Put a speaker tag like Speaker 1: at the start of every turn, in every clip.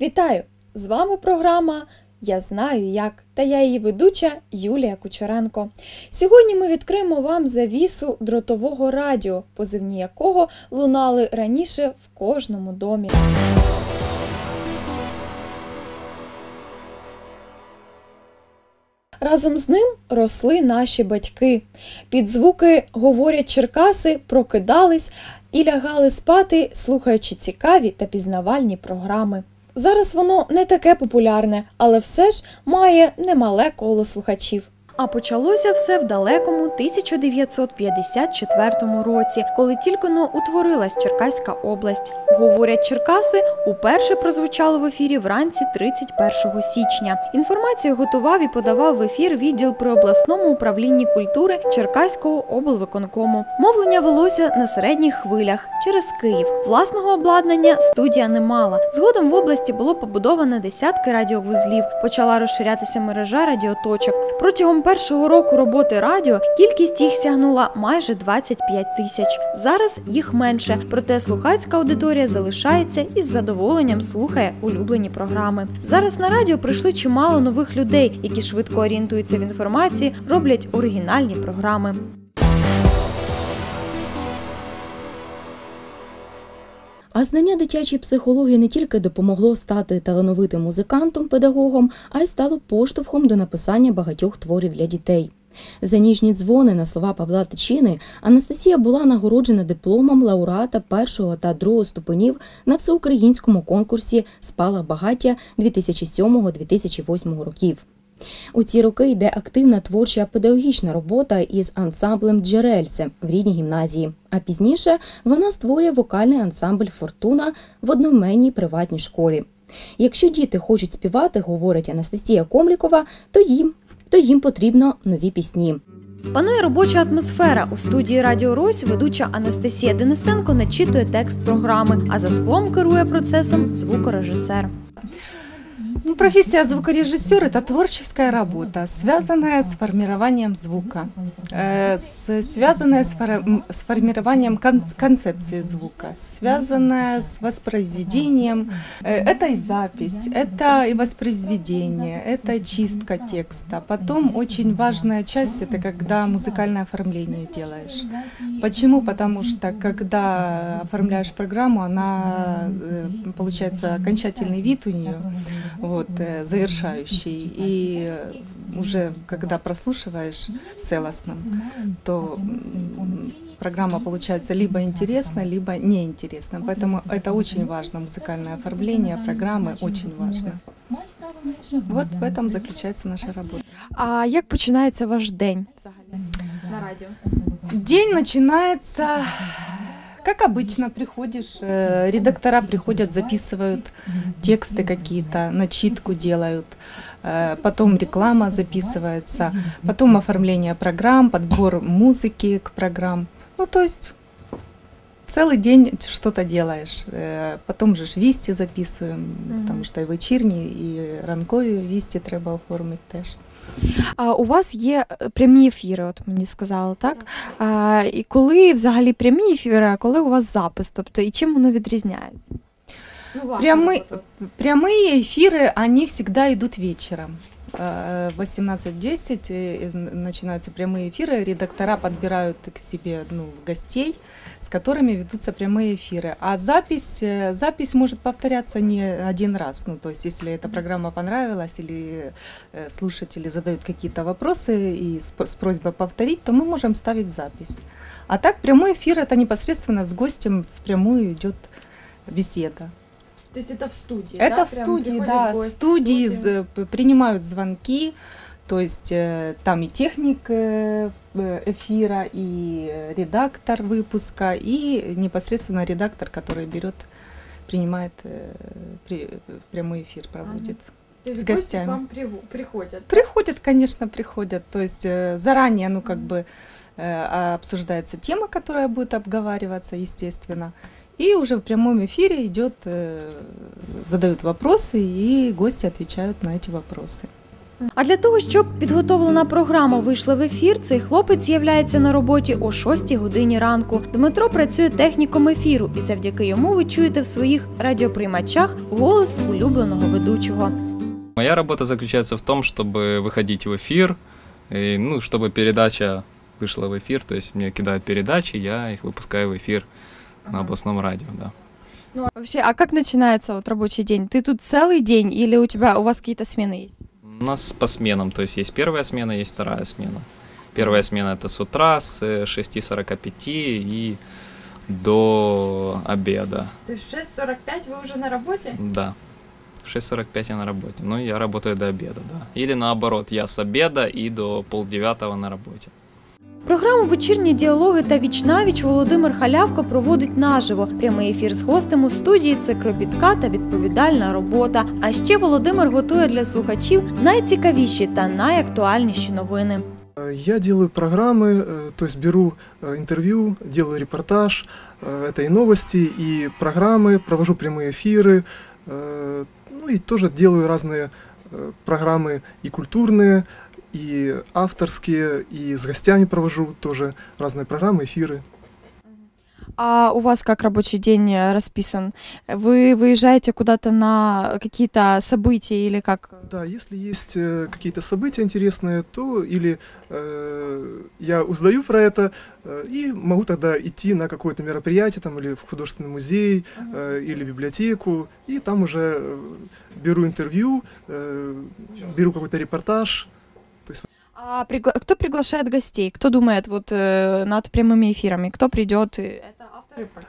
Speaker 1: Вітаю! З вами програма Я знаю як та я її ведуча Юлія Кучеренко. Сьогодні ми відкриємо вам завісу дротового радіо, позивні якого лунали раніше в кожному домі. Разом з ним росли наші батьки. Під звуки говорять Черкаси, прокидались і лягали спати, слухаючи цікаві та пізнавальні програми. Зараз воно не таке популярне, але все ж має немале коло слухачів. А почалося все в далекому 1954 році, коли тільки но утворилась Черкаська область. Говорять, Черкаси уперше прозвучало в ефірі вранці 31 січня. Інформацію готував і подавав в ефір відділ при обласному управлінні культури Черкаського облвиконкому. Мовлення велося на середніх хвилях через Київ. Власного обладнання студія не мала. Згодом в області було побудовано десятки радіовузлів. Почала розширятися мережа радіоточок. Протягом першого року роботи радіо кількість їх сягнула майже 25 тисяч. Зараз їх менше, проте слухацька аудиторія залишається і з задоволенням слухає улюблені програми. Зараз на радіо прийшли чимало нових людей, які швидко орієнтуються в інформації, роблять оригінальні програми.
Speaker 2: А знання дитячої психології не тільки допомогло стати талановитим музикантом, педагогом, а й стало поштовхом до написання багатьох творів для дітей. За ніжні дзвони на слова Павла Тичини Анастасія була нагороджена дипломом лауреата першого та другого ступенів на всеукраїнському конкурсі Спалах багаття 2007-2008 років. У ці роки йде активна творча педагогічна робота із ансамблем Джерельце в рідній гімназії. А пізніше вона створює вокальний ансамбль Фортуна в одноіменній приватній школі. Якщо діти хочуть співати, говорить Анастасія Комлікова, то їм, то їм потрібно нові пісні.
Speaker 1: Панує робоча атмосфера. У студії Радіо Рось ведуча Анастасія Денисенко начитує текст програми, а за склом керує процесом звукорежисер.
Speaker 3: Ну, профессия звукорежиссер – это творческая работа, связанная с формированием звука, э, связанная с, формированием кон- концепции звука, связанная с воспроизведением. Э, это и запись, это и воспроизведение, это чистка текста. Потом очень важная часть – это когда музыкальное оформление делаешь. Почему? Потому что когда оформляешь программу, она э, получается окончательный вид у нее, вот, э, завершающий. И э, уже когда прослушиваешь целостно, то м, программа получается либо интересна, либо неинтересна. Поэтому это очень важно, музыкальное оформление программы очень важно. Вот в этом заключается наша работа.
Speaker 1: А як починається ваш день взагалі на радіо?
Speaker 3: День начинается, как обычно, приходишь, э, редактора приходят, записывают тексты какие-то, начитку делают, э, потом реклама записывается, потом оформление программ, подбор музыки к программ. Ну, то есть целый день что-то делаешь. Э, Потом же ж вісті записуємо, тому що і вечірні, і ранкові вісті треба оформити теж.
Speaker 1: А у вас є е, прямі ефіри, от мені сказали, так? А, і коли взагалі прямі ефіри, а коли у вас запис? Тобто і чим воно відрізняється?
Speaker 3: Прямые, прямые эфиры, они всегда идут вечером. Э, В 18.10 э, начинаются прямые эфиры, редактора подбирают к себе ну, гостей, с которыми ведутся прямые эфиры. А запись, э, запись может повторяться не один раз. Ну, то есть, если эта программа понравилась или э, слушатели задают какие-то вопросы и с, просьбой повторить, то мы можем ставить запись. А так прямой эфир это непосредственно с гостем впрямую идет беседа.
Speaker 1: Тобто це в студії?
Speaker 3: Это в студии, да, в студии п- принимают звонки, то есть э, там и техник э, э, эфира, и редактор выпуска, и непосредственно редактор, который берет, принимает при- прямой эфир, проводит.
Speaker 1: Тобто
Speaker 3: з гостями.
Speaker 1: вам приходять?
Speaker 3: Приходят, конечно, приходят. То есть э, заранее, ну, как бы э, обсуждается тема, которая будет обговариваться, естественно. И уже в прямом эфире идет, э, задают вопросы, и гости отвечают на эти вопросы.
Speaker 1: А для того, щоб підготовлена програма вийшла в ефір, цей хлопець з'являється на роботі о 6 годині ранку. Дмитро працює техніком ефіру, і завдяки йому ви чуєте в своїх радіоприймачах голос улюбленого ведучого.
Speaker 4: Моя работа заключается в том, чтобы выходить в эфир, и, ну, чтобы передача вышла в эфир, то есть мне кидают передачи, я их выпускаю в Эфир на областном радио, да.
Speaker 1: Ну а вообще, а как начинается вот рабочий день? Ты тут целый день или у тебя у вас какие-то смены есть?
Speaker 4: У нас по сменам, то есть есть первая смена, есть вторая смена. Первая смена это с утра с э, 6.45 и до обеда,
Speaker 1: То есть в 6.45 вы уже на работе?
Speaker 4: да. В 6.45 я на работе, но я работаю до обеда, да. Или наоборот, я с обеда и до полдевятого на работе.
Speaker 1: Програму Вечірні діалоги та вічнавіч Володимир Халявко проводить наживо. Прямий ефір з гостем у студії це кропітка та відповідальна робота. А ще Володимир готує для слухачів найцікавіші та найактуальніші новини.
Speaker 5: Я делаю программы, э, то есть беру э, интервью, делаю репортаж, э, это и новости, и программы, провожу прямые эфиры, э, ну и тоже делаю разные э, программы и культурные, и авторские, и с гостями провожу тоже разные программы, эфиры.
Speaker 1: А у вас как рабочий день э, расписан? Вы выезжаете куда-то на какие-то события или как?
Speaker 5: Да, если есть э, какие-то события интересные, то или э, я узнаю про это э, и могу тогда идти на какое-то мероприятие там или в художественный музей э, или библиотеку и там уже беру интервью, э, беру какой-то репортаж.
Speaker 1: А пригла- кто приглашает гостей? Кто думает вот э, над прямыми эфирами? Кто придет? Программы.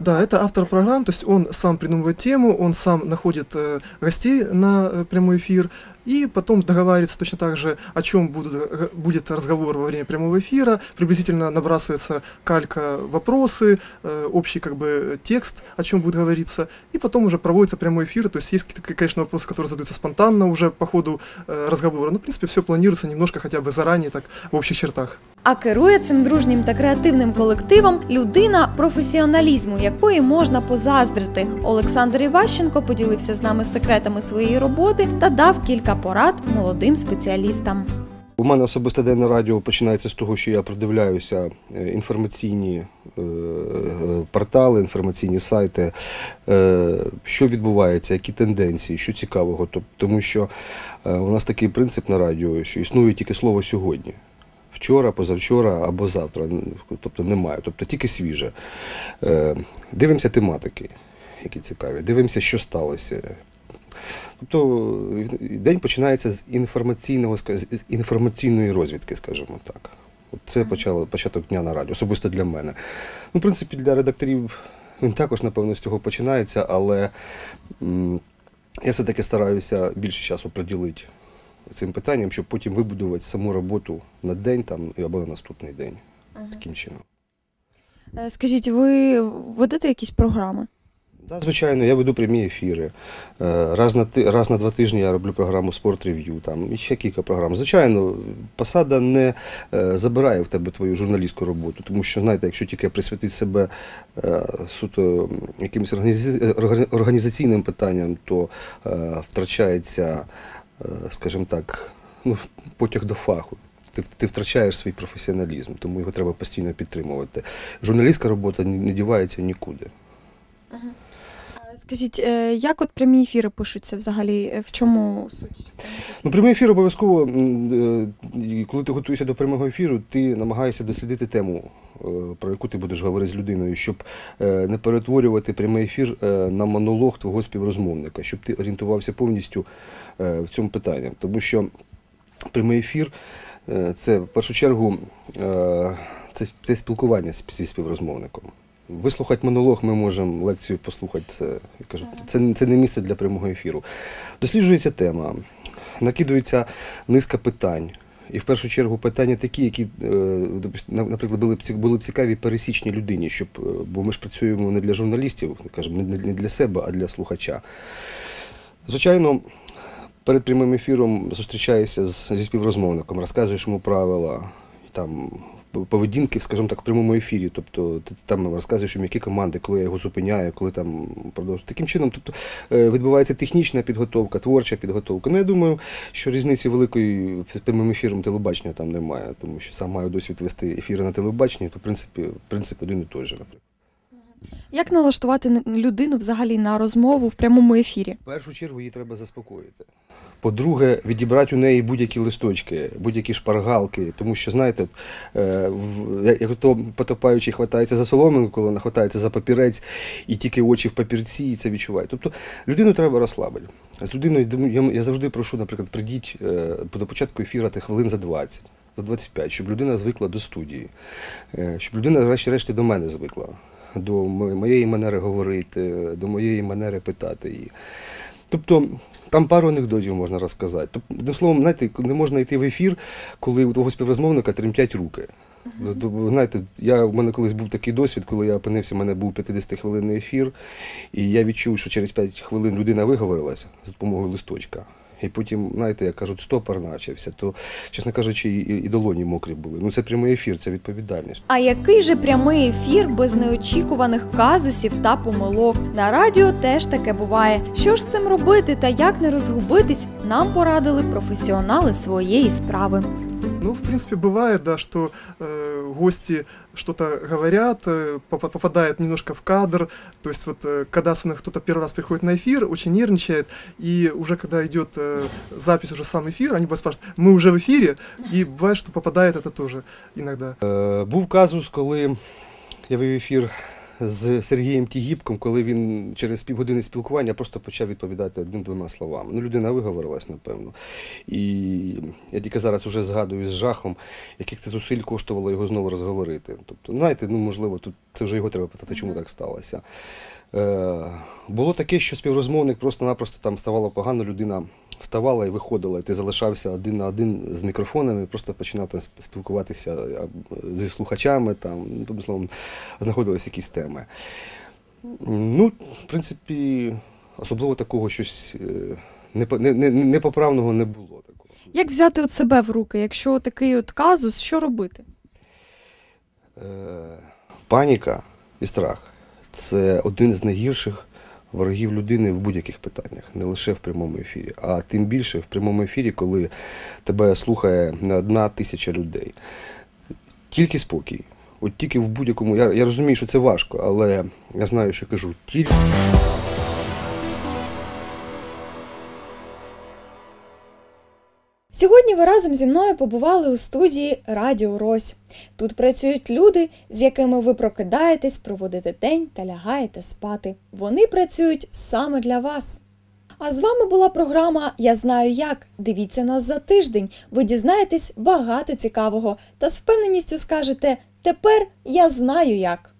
Speaker 5: Да, это автор программ, то есть он сам придумывает тему, он сам находит э, гостей на э, прямой эфир, и потом договаривается точно так же, о чем будут, э, будет разговор во время прямого эфира, приблизительно набрасывается калька вопросы, э, общий как бы текст, о чем будет говориться, и потом уже проводится прямой эфир, то есть есть какие-то, конечно, вопросы, которые задаются спонтанно уже по ходу э, разговора, но в принципе все планируется немножко хотя бы заранее, так в общих чертах.
Speaker 1: А керує цим дружнім та креативним колективом людина професіоналізму, якої можна позаздрити. Олександр Іващенко поділився з нами секретами своєї роботи та дав кілька порад молодим спеціалістам.
Speaker 6: У мене особисте день радіо починається з того, що я продивляюся е, інформаційні е, портали, інформаційні сайти, е, що відбувається, які тенденції, що цікавого. Тому що у нас такий принцип на радіо, що існує тільки слово сьогодні. Вчора, позавчора або завтра, тобто немає, тобто тільки свіже. Е, Дивимося тематики, які цікаві, дивимося, що сталося. Тобто день починається з інформаційного з з інформаційної розвідки, скажімо так. От це почало початок дня на радіо, особисто для мене. Ну, в принципі, для редакторів він також, напевно, з цього починається, але м, я все-таки стараюся більше часу приділити цим питанням, щоб потім вибудувати саму роботу на день там, або на наступний день. Таким чином.
Speaker 1: Е, Скажіть, ви ведете якісь програми?
Speaker 6: Да, звичайно, я веду прямі ефіри. Е, Раз на, раз на два тижні я роблю програму Спорт Рев'ю, там і ще кілька програм. Звичайно, посада не е, забирає в тебе твою журналістську роботу, тому що, знаєте, якщо тільки присвятити себе суто якимось організаційним питанням, то втрачається, скажімо так, ну, потяг до фаху. Ти, ти втрачаєш свій професіоналізм, тому його треба постійно підтримувати. Журналістська робота не дівається нікуди.
Speaker 1: Скажіть, е, як от прямі ефіри пишуться взагалі? Е, В чому суть?
Speaker 6: Ну, прямий ефір обов'язково, е, коли ти готуєшся до прямого ефіру, ти намагаєшся дослідити тему, про яку ти будеш говорити з людиною, щоб не перетворювати прямий ефір на монолог твого співрозмовника, щоб ти орієнтувався повністю в цьому питанні. Тому що прямий ефір це в першу чергу це, це спілкування зі співрозмовником. Вислухати монолог ми можемо, лекцію послухати. Це, я кажу, це, це не місце для прямого ефіру. Досліджується тема, накидується низка питань. І в першу чергу питання такі, які, е, наприклад, були б цікаві пересічній людині, щоб, е, бо ми ж працюємо не для журналістів, не для- себе, а для слухача. Звичайно, перед прямим ефіром зустрічаєшся зі співрозмовником, розказуєш йому правила, там, поведінки, скажімо так, в прямому ефірі. Тобто ти там розказуєш, які команди, коли я його зупиняю, коли там продовжую. Таким чином, тобто е, відбувається технічна підготовка, творча підготовка. Ну я думаю, що різниці великої з прямим ефіром телебачення там немає, тому що сам маю досвід вести ефіри на телебаченні, то в принципі, принцип один і той же, наприклад.
Speaker 1: Як налаштувати людину взагалі на розмову в прямому ефірі?
Speaker 6: В першу чергу її треба заспокоїти. По-друге, відібрати у неї будь-які листочки, будь-які шпаргалки, тому що, знаєте, е, як- то потопаючий хватається за соломинку, коли вона хватається за папірець і тільки очі в папірці, і це відчуває. Тобто людину треба розслабити. З людиною я, завжди прошу, наприклад, прийдіть е, до початку ефіру хвилин за 20. За 25, щоб людина звикла до студії, е, щоб людина, врешті-решті, до мене звикла, до моєї манери говорити, до моєї манери питати її. Тобто там пару анекдотів можна розказати. Тобто, одним словом, знаєте, не можна йти в ефір, коли у твого співрозмовника тремтять руки. Знаєте, я, у мене колись був такий досвід, коли я опинився, у мене був 50-хвилинний ефір, і я відчув, що через 5 хвилин людина виговорилася з допомогою листочка. І потім, знаєте, як кажуть, стопор начався, то, чесно кажучи, і, і долоні мокрі були. Ну це прямий ефір, це відповідальність.
Speaker 1: А який же прямий ефір без неочікуваних казусів та помилок? На радіо теж таке буває. Що ж з цим робити та як не розгубитись, нам порадили професіонали своєї справи.
Speaker 5: Ну, в принципе, бывает, да, что э, гости что-то говорят, э, попа- попадает немножко в кадр. То есть вот э, когда особенно кто-то первый раз приходит на эфир, очень нервничает, и уже когда идет э, запись, уже сам эфир, они вас спрашивают, мы уже в эфире, и бывает, что попадает это тоже иногда.
Speaker 6: Е, Був казус, коли я вів ефір з Сергієм Тігіпком, коли він через півгодини спілкування просто почав відповідати одним-двома словами. Ну, людина виговорилась, напевно. І я тільки зараз уже згадую з жахом, яких це зусиль коштувало його знову розговорити. Тобто, знаєте, ну можливо, тут це вже його треба питати, чому так сталося. Е, було таке, що співрозмовник просто-напросто там ставало погано, людина вставала і виходила, і ти залишався один на один з мікрофоном і просто починав там спілкуватися зі слухачами, там, ну, словом, знаходились якісь теми. Ну, в принципі, особливо такого щось е, не- не- не- непоправного не було такого.
Speaker 1: Як взяти от себе в руки, якщо такий от казус, що робити?
Speaker 6: Е, Паніка і страх це один з найгірших ворогів людини в будь-яких питаннях, не лише в прямому ефірі, а тим більше в прямому ефірі, коли тебе слухає не одна тисяча людей. Тільки спокій. От тільки в будь-якому. Я, я розумію, що це важко, але я знаю, що кажу. Тільки.
Speaker 1: Сьогодні ви разом зі мною побували у студії Радіо Рось. Тут працюють люди, з якими ви прокидаєтесь проводите день та лягаєте спати. Вони працюють саме для вас. А з вами була програма Я знаю як. Дивіться нас за тиждень. Ви дізнаєтесь багато цікавого та з впевненістю скажете Тепер я знаю як.